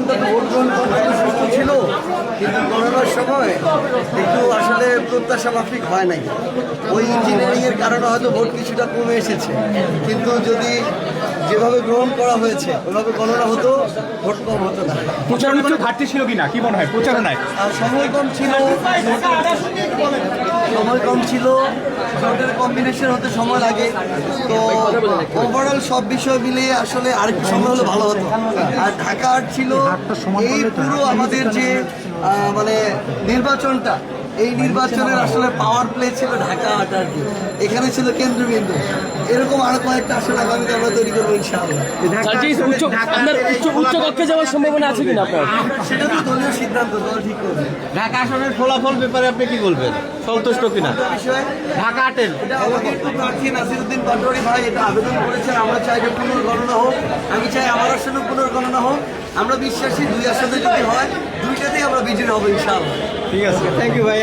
নির্বাচনটা ভোট গ্রহণ পর্যন্ত সুস্থ ছিল, কিন্তু করোনার সময় একটু আসলে প্রত্যাশা মাফিক হয় নাই। ওই ইঞ্জিনিয়ারিংয়ের কারণে হয়তো ভোট কিছুটা কমে এসেছে। কিন্তু যদি যেভাবে গ্রহণ করা হয়েছে ওইভাবে গণনা হতো ভোট কম হতো না। প্রচারণা একটু ঘাটতি ছিল কিনা? কি মনে হয়? প্রচারণায়? আর সময় কম ছিল সময় কম ছিল ভোটের কম্বিনেশন হতে সময় লাগে। তো ওভারঅল সব বিষয় মিলিয়ে আসলে আরেকটু সময় হলে ভালো হতো। আর ঢাকা ছিল এই পুরো আমাদের যে মানে নির্বাচনটা এই নির্বাচনের আসলে পাওয়ার প্লে ছিল ঢাকা আর্ট এখানে ছিল কেন্দ্রবিন্দু। এরকম আরও কয়েকটা আসলে আগামীতে আমরা তৈরি করব ইনশাআল্লাহ। আপনার উচ্চ উচ্চ কক্ষে যাওয়ার সম্ভাবনা আছে কিনা আপনার? সেটা তো দলীয় সিদ্ধান্ত দল ঠিক করবে। ঢাকা আসনের ফলাফল ব্যাপারে আপনি কি বলবেন? সন্তুষ্ট কিনা? ঢাকা এটা আমাকে একটু প্রার্থী নাসিরুদ্দিন পাটোয়ারি ভাই এটা আবেদন করেছেন আমরা চাই যে পুনর্গণনা হোক। আমি চাই আমার আসনে পুনর্গণনা হোক। আমরা বিশ্বাসী দুই আসনে যদি হয় দুইটাতেই আমরা বিজয়ী হব ইনশাআল্লাহ। ঠিক আছে। থ্যাংক ইউ ভাই